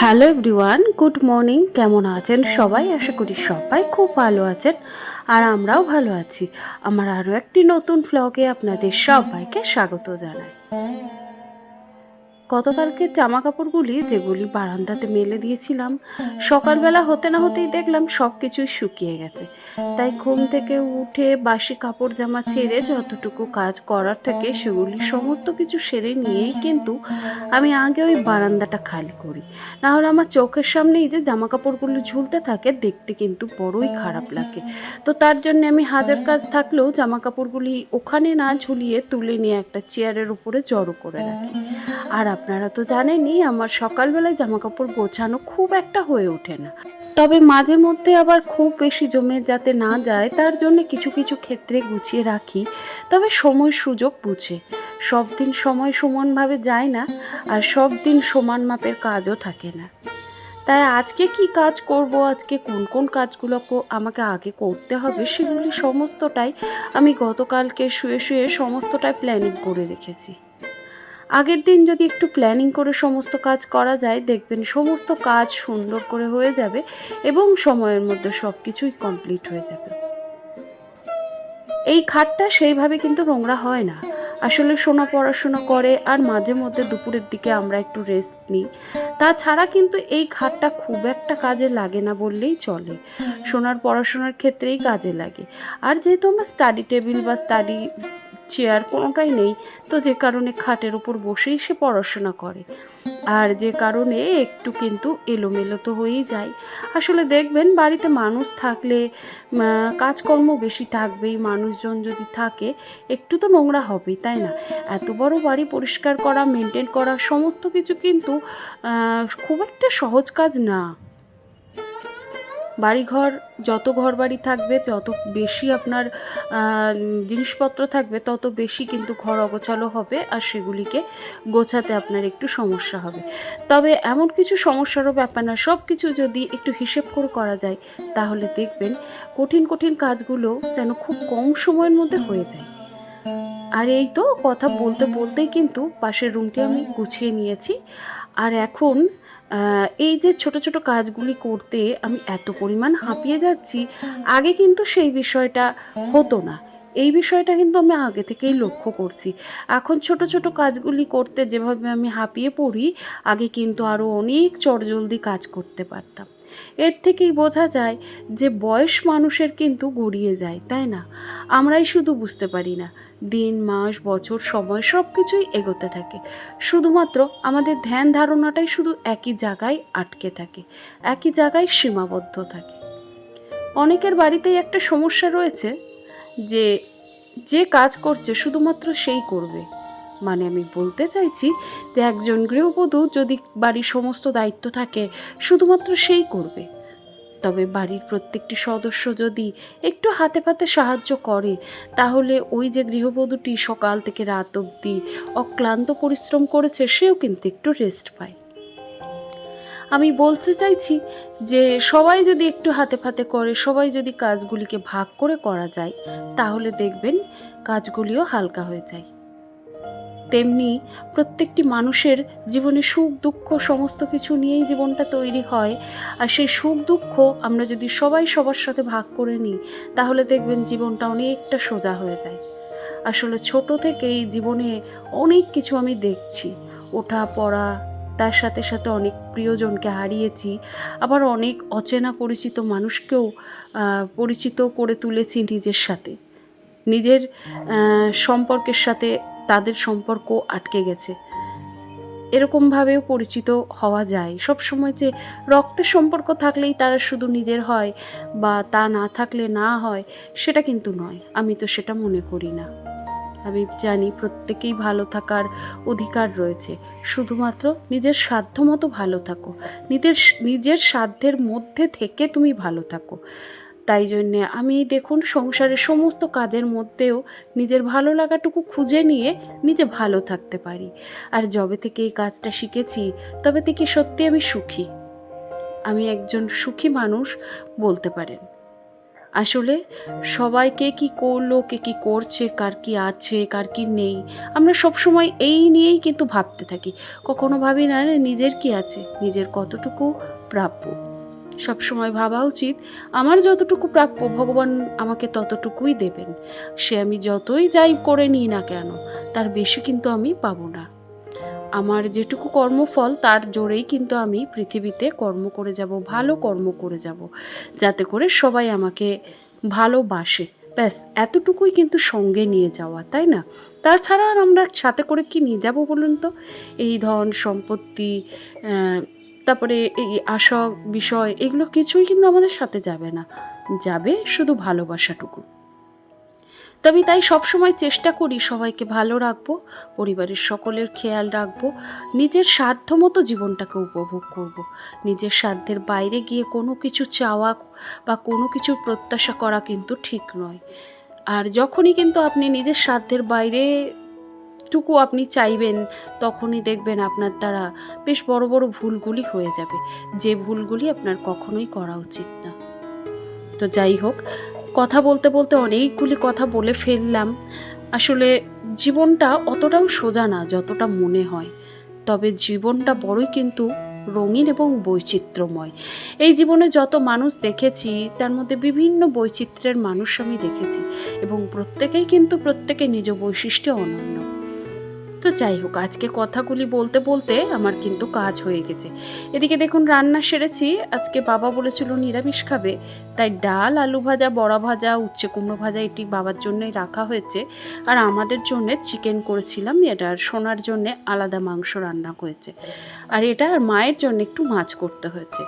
Hello everyone, good morning. কেমন আছেন সবাই? আশা করি সবাই খুব ভালো আছেন আর আমরাও ভালো আছি। আমার আরও একটি নতুন ফ্লগে আপনাদের সবাইকে স্বাগত জানাই। গতকালকে জামা কাপড়গুলি যেগুলি বারান্দাতে মেলে দিয়েছিলাম, সকালবেলা হতে না হতেই দেখলাম সব কিছুই শুকিয়ে গেছে। তাই ঘুম থেকে উঠে বাসি কাপড় জামা ছেড়ে যতটুকু কাজ করার থেকে সেগুলি সমস্ত কিছু সেরে নিয়েই কিন্তু আমি আগে ওই বারান্দাটা খালি করি। নাহলে আমার চোখের সামনেই যে জামা কাপড়গুলো ঝুলতে থাকে দেখতে কিন্তু বড়ই খারাপ লাগে। তো তার জন্য আমি হাজার কাজ থাকলেও জামা কাপড়গুলি ওখানে না ঝুলিয়ে তুলে নিয়ে একটা চেয়ারের উপরে জড়ো করে রাখি। আর আপনারা তো জানেনই, আমার সকালবেলায় জামা কাপড় গোছানো খুব একটা হয়ে ওঠে না। তবে মাঝে মধ্যে আবার খুব বেশি জমে যাতে না যায়, তার জন্য কিছু কিছু ক্ষেত্রে গুছিয়ে রাখি। তবে সময় সুযোগ বুঝে। সব দিন সময় সমানভাবে যায় না, আর সব দিন সমান মাপের কাজও থাকে না। তাই আজকে কি কাজ করব, আজকে কোন কোন কাজগুলো আমাকে আগে করতে হবে, সেগুলি সমস্তটাই আমি গতকালকে শুয়ে শুয়ে সমস্তটাই প্ল্যানিং করে রেখেছি। আগের দিন যদি একটু প্ল্যানিং করে সমস্ত কাজ করা যায়, দেখবেন সমস্ত কাজ সুন্দর করে হয়ে যাবে এবং সময়ের মধ্যে সব কিছুই কমপ্লিট হয়ে যাবে। এই খাটটা সেইভাবে কিন্তু নোংরা হয় না। আসলে সোনা পড়াশোনা করে আর মাঝে মধ্যে দুপুরের দিকে আমরা একটু রেস্ট নিই। তাছাড়া কিন্তু এই খাটটা খুব একটা কাজে লাগে না বললেই চলে। সোনার পড়াশোনার ক্ষেত্রেই কাজে লাগে। আর যেহেতু আমার স্টাডি টেবিল বা স্টাডি চেয়ার কোনোটাই নেই। তো যে কারণে খাটের উপর বসেই সে পড়াশোনা করে। আর যে কারণে একটু কিন্তু এলোমেলো তো হয়েই যায়। আসলে দেখবেন, বাড়িতে মানুষ থাকলে কাজকর্ম বেশি থাকবেই, মানুষজন যদি থাকে, একটু তো নোংরা হবেই, তাই না? এত বড় বাড়ি পরিষ্কার করা মেনটেন করা, সমস্ত কিছু কিন্তু খুব একটা সহজ কাজ না। বাড়িঘর, যত ঘর বাড়ি থাকবে, যত বেশি আপনার জিনিসপত্র থাকবে, তত বেশি কিন্তু ঘর অগোছালো হবে আর সেগুলিকে গোছাতে আপনার একটু সমস্যা হবে। তবে এমন কিছু সমস্যারও ব্যাপার না সব কিছু যদি একটু হিসেব করে করা যায়, তাহলে দেখবেন কঠিন কঠিন কাজগুলো যেন খুব কম সময়ের মধ্যে হয়ে যায়। আর এই তো কথা বলতে বলতেই কিন্তু পাশের রুমটি আমি গুছিয়ে নিয়েছি। আর এখন এই যে ছোট ছোট কাজগুলি করতে আমি এত পরিমাণ হাঁপিয়ে যাচ্ছি, আগে কিন্তু সেই বিষয়টা হতো না। এই বিষয়টা কিন্তু আমি আগে থেকেই লক্ষ্য করছি। এখন ছোট ছোট কাজগুলি করতে যেভাবে আমি হাঁপিয়ে পড়ি, আগে কিন্তু আরও অনেক চটজলদি কাজ করতে পারতাম। এর থেকেই বোঝা যায় যে বয়স মানুষের কিন্তু গড়িয়ে যায়, তাই না? আমরাই শুধু বুঝতে পারি না, দিন, মাস, বছর, সময় সব কিছুই এগোতে থাকে। শুধুমাত্র আমাদের ধ্যান ধারণাটাই শুধু একই জায়গায় আটকে থাকে, একই জায়গায় সীমাবদ্ধ থাকে। অনেকের বাড়িতেই একটা সমস্যা রয়েছে যে যে কাজ করছে শুধুমাত্র সেই করবে। মানে আমি বলতে চাইছি যে একজন গৃহবধূ যদি বাড়ির সমস্ত দায়িত্ব থাকে, শুধুমাত্র সেই করবে। তবে বাড়ির প্রত্যেকটি সদস্য যদি একটু হাতে পাতে সাহায্য করে, তাহলে ওই যে গৃহবধূটি সকাল থেকে রাত অবধি অক্লান্ত পরিশ্রম করেছে, সেও কিন্তু একটু রেস্ট পায়। আমি বলতে চাইছি যে সবাই যদি একটু হাতে ফাতে করে, সবাই যদি কাজগুলিকে ভাগ করে করা যায়, তাহলে দেখবেন কাজগুলিও হালকা হয়ে যায়। তেমনি প্রত্যেকটি মানুষের জীবনে সুখ, দুঃখ সমস্ত কিছু নিয়েই জীবনটা তৈরি হয়। আর সেই সুখ, দুঃখ আমরা যদি সবাই সবার সাথে ভাগ করে নিই, তাহলে দেখবেন জীবনটা অনেকটা সোজা হয়ে যায়। আসলে ছোট থেকেই জীবনে অনেক কিছু আমি দেখছি। ওঠা, পড়া তার সাথে সাথে অনেক প্রিয়জনকে হারিয়েছি, আবার অনেক অচেনা পরিচিত মানুষকেও পরিচিত করে তুলেছি নিজের সাথে। নিজের সম্পর্কের সাথে তাদের সম্পর্ক আটকে গেছে। এরকমভাবেও পরিচিত হওয়া যায়। সব সময় যে রক্তের সম্পর্ক থাকলেই তারা শুধু নিজের হয় বা তা না থাকলে না হয়, সেটা কিন্তু নয়। আমি তো সেটা মনে করি না। আমি জানি প্রত্যেকেই ভালো থাকার অধিকার রয়েছে। শুধুমাত্র নিজের সাধ্য মতো ভালো থাকো। নিজের নিজের সাধ্যের মধ্যে থেকে তুমি ভালো থাকো। তাই জন্যে আমি দেখুন সংসারের সমস্ত কাজের মধ্যেও নিজের ভালো লাগাটুকু খুঁজে নিয়ে নিজে ভালো থাকতে পারি। আর যবে থেকে এই কাজটা শিখেছি, তবে থেকে সত্যি আমি সুখী। আমি একজন সুখী মানুষ বলতে পারেন। আসলে সবাইকে কি করল, কে কি করছে, কার কি আছে, কার কি নেই, আমরা সব সময় এই নিয়েই কিন্তু ভাবতে থাকি। কখনো ভাবি না নিজের কি আছে, নিজের কতটুকু প্রাপ্য? সব সময় ভাবা উচিত, আমার যতটুকু প্রাপ্য, ভগবান আমাকে ততটুকুই দেবেন। সে আমি যতই যাই করে নিই না কেন, তার বেশি কিন্তু আমি পাবো না। আমার যেটুকু কর্মফল, তার জোরেই কিন্তু আমি পৃথিবীতে কর্ম করে যাব, ভালো কর্ম করে যাব, যাতে করে সবাই আমাকে ভালোবাসে। ব্যাস, এতটুকুই কিন্তু সঙ্গে নিয়ে যাওয়া, তাই না? তাছাড়া আর আমরা সাথে করে কি নিয়ে যাব বলুন তো? এই ধন, সম্পত্তি তারপরে এই আশা বিষয়, এগুলো কিছুই কিন্তু আমাদের সাথে যাবে না। যাবে শুধু ভালোবাসাটুকু। তো আমি তাই সবসময় চেষ্টা করি সবাইকে ভালো রাখব, পরিবারের সকলের খেয়াল রাখব, নিজের সাধ্য মতো জীবনটাকে উপভোগ করব। নিজের সাধ্যের বাইরে গিয়ে কোনো কিছু চাওয়া বা কোনো কিছুর প্রত্যাশা করা কিন্তু ঠিক নয়। আর যখনই কিন্তু আপনি নিজের সাধ্যের বাইরে টুকু আপনি চাইবেন, তখনই দেখবেন আপনার দ্বারা বেশ বড় বড় ভুলগুলি হয়ে যাবে। যে ভুলগুলি আপনার কখনোই করা উচিত না। তো যাই হোক কথা বলতে বলতে অনেকগুলি কথা বলে ফেললাম। আসলে জীবনটা অতটাও সোজা না, যতটা মনে হয়। তবে জীবনটা বড়ই কিন্তু রঙিন এবং বৈচিত্র্যময়। এই জীবনে যত মানুষ দেখেছি, তার মধ্যে বিভিন্ন বৈচিত্র্যের মানুষ আমি দেখেছি এবং প্রত্যেকেই কিন্তু প্রত্যেকে নিজ বৈশিষ্ট্য অনন্য। তো যাই হোক, আজকে কথাগুলি বলতে বলতে আমার কিন্তু কাজ হয়ে গেছে। এদিকে দেখুন, রান্না সেরেছি। আজকে বাবা বলেছিল নিরামিষ খাবে, তাই ডাল, আলু ভাজা, বড়া ভাজা, উচ্ছে কুমড়ো ভাজা এটি বাবার জন্যই রাখা হয়েছে। আর আমাদের জন্য চিকেন করেছিলাম, এটা আর সোনার জন্য আলাদা মাংস রান্না হয়েছে। আর এটা আর মায়ের জন্য একটু মাছ করতে হয়েছে।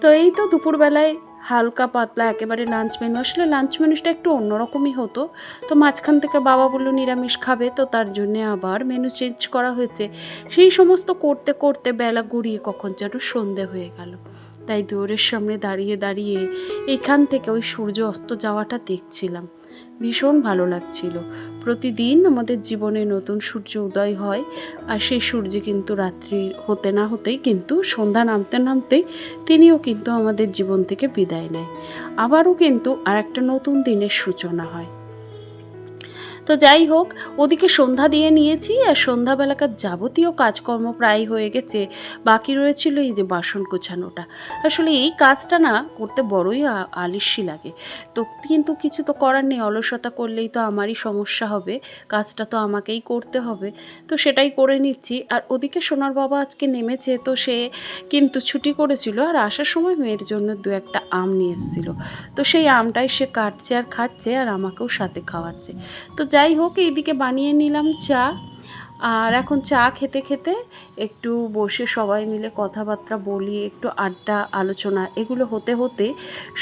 তো এই তো দুপুরবেলায় হালকা পাতলা, একেবারে লাঞ্চ মেনু আসলে লাঞ্চ মেনুটা একটু অন্যরকমই হতো। তো মাঝখান থেকে বাবা বলল, নিরামিষ খাবে। তো তার জন্যে আবার মেনু চেঞ্জ করা হয়েছে। সেই সমস্ত করতে করতে বেলা গড়িয়ে কখন যেন সন্ধে হয়ে গেল। তাই দৌড়ের সামনে দাঁড়িয়ে দাঁড়িয়ে এখান থেকে ওই সূর্য অস্ত যাওয়াটা দেখছিলাম। ভীষণ ভালো লাগছিল। প্রতিদিন আমাদের জীবনে নতুন সূর্য উদয় হয় আর সেই সূর্য কিন্তু রাত্রি হতে না হতেই কিন্তু সন্ধ্যা নামতে নামতেই তিনিও কিন্তু আমাদের জীবন থেকে বিদায় নেয়। আবারও কিন্তু আর একটা নতুন দিনের সূচনা হয়। তো যাই হোক, ওদিকে সন্ধ্যা দিয়ে নিয়েছি আর সন্ধ্যাবেলাকার যাবতীয় কাজকর্ম প্রায় হয়ে গেছে। বাকি রয়েছিল এই যে বাসন গোছানোটা। আসলে এই কাজটা না করতে বড়ই আলিস্যি লাগে। তো কিন্তু কিছু তো করার নেই, অলসতা করলেই তো আমারই সমস্যা হবে। কাজটা তো আমাকেই করতে হবে। তো সেটাই করে নিচ্ছি। আর ওদিকে সোনার বাবা আজকে নেমেছে, তো সে কিন্তু ছুটি করেছিল আর আসার সময় মেয়ের জন্য দু একটা আম নিয়ে এসেছিল। তো সেই আমটাই সে কাটছে আর খাচ্ছে আর আমাকেও সাথে খাওয়াচ্ছে। তো যাই হোক এইদিকে বানিয়ে নিলাম চা। আর এখন চা খেতে খেতে একটু বসে সবাই মিলে কথাবার্তা বলি, একটু আড্ডা, আলোচনা, এগুলো হতে হতে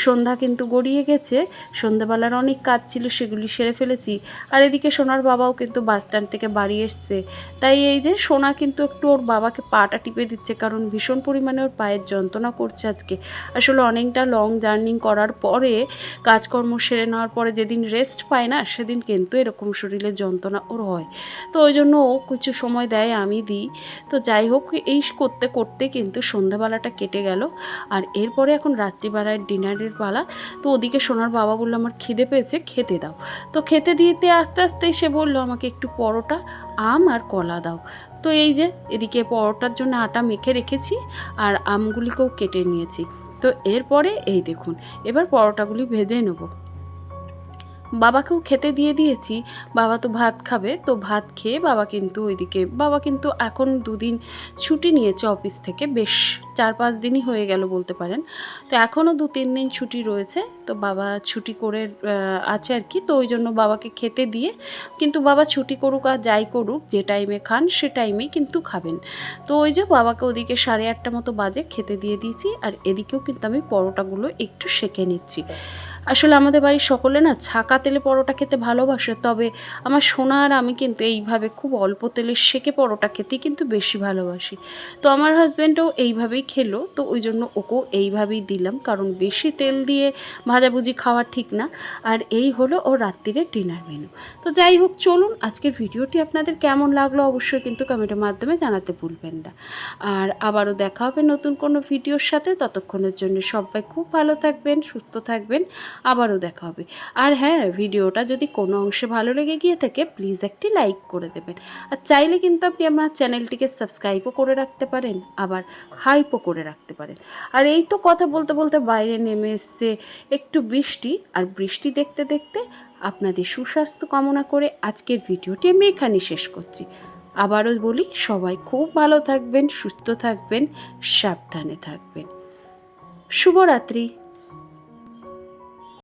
সন্ধ্যা কিন্তু গড়িয়ে গেছে। সন্ধ্যাবেলার অনেক কাজ ছিল, সেগুলি সেরে ফেলেছি। আর এদিকে সোনার বাবাও কিন্তু বাস স্ট্যান্ড থেকে বাড়ি এসছে। তাই এই যে সোনা কিন্তু একটু ওর বাবাকে পাটা টিপে দিচ্ছে, কারণ ভীষণ পরিমাণে ওর পায়ের যন্ত্রণা করছে আজকে। আসলে অনেকটা লং জার্নি করার পরে, কাজকর্ম সেরে নেওয়ার পরে যেদিন রেস্ট পায় না, সেদিন কিন্তু এরকম শরীরে যন্ত্রণা ওর হয়। তো ওই জন্য ও কিছু সময় দেয়, আমি দিই। তো যাই হোক, এই করতে করতে কিন্তু সন্ধ্যাবেলাটা কেটে গেল। আর এরপরে এখন রাত্রিবেলায় ডিনারের পালা। তো ওদিকে সোনার বাবা বলল আমার খিদে পেয়েছে, খেতে দাও। তো খেতে দিতে আস্তে আস্তে সে বলল, আমাকে একটু পরোটা, আম আর কলা দাও। তো এই যে, এদিকে পরোটার জন্য আটা মেখে রেখেছি আর আমগুলিকেও কেটে নিয়েছি। তো এরপরে এই দেখুন, এবার পরোটাগুলি ভেজে নেব। বাবাকেও খেতে দিয়ে দিয়েছি। বাবা তো ভাত খাবে, তো ভাত খেয়ে বাবা কিন্তু ওইদিকে, বাবা কিন্তু এখন দুদিন ছুটি নিয়েছে অফিস থেকে, বেশ চার পাঁচ দিনই হয়ে গেল বলতে পারেন। তো এখনও দু তিন দিন ছুটি রয়েছে, তো বাবা ছুটি করে আছে আর কি, তো ওই জন্য বাবাকে খেতে দিয়ে, কিন্তু বাবা ছুটি করুক আর যাই করুক, যে টাইমে খান সে টাইমেই কিন্তু খাবেন। তো ওই যে বাবাকে ওদিকে সাড়ে আটটা মতো বাজে খেতে দিয়ে দিয়েছি, আর এদিকেও কিন্তু আমি পরোটাগুলো একটু সেঁকে নিচ্ছি। আসলে আমাদের বাড়ির সকলে না ছাকা তেলে পরোটা খেতে ভালোবাসে, তবে আমার সোনা আর আমি কিন্তু এইভাবে খুব অল্প তেলে সেকে পরোটা খেতেই কিন্তু বেশি ভালোবাসি। তো আমার হাজব্যান্ডও এইভাবেই খেলো, তো ওই জন্য ওকেও এইভাবেই দিলাম, কারণ বেশি তেল দিয়ে ভাজাভুজি খাওয়া ঠিক না। আর এই হলো ও রাত্রিরের ডিনার মেনু। তো যাই হোক, চলুন আজকের ভিডিওটি আপনাদের কেমন লাগল অবশ্যই কিন্তু কমেন্টের মাধ্যমে জানাতে ভুলবেন না। আর আবারও দেখা হবে নতুন কোনো ভিডিওর সাথে, ততক্ষণের জন্য সবাই খুব ভালো থাকবেন, সুস্থ থাকবেন। আবারও দেখা হবে। আর হ্যাঁ ভিডিওটা যদি কোনো অংশে ভালো লেগে গিয়ে থাকে প্লিজ একটি লাইক করে দেবেন। আর চাইলে কিন্তু আপনি আমার চ্যানেলটিকে সাবস্ক্রাইবও করে রাখতে পারেন, আবার হাইপও করে রাখতে পারেন। আর এই তো কথা বলতে বলতে বাইরে নেমে এসছে একটু বৃষ্টি, আর বৃষ্টি দেখতে দেখতে আপনাদের সুস্বাস্থ্য কামনা করে আজকের ভিডিওটি আমি এখানেই শেষ করছি। আবারও বলি, সবাই খুব ভালো থাকবেন, সুস্থ থাকবেন, সাবধানে থাকবেন। শুভরাত্রি।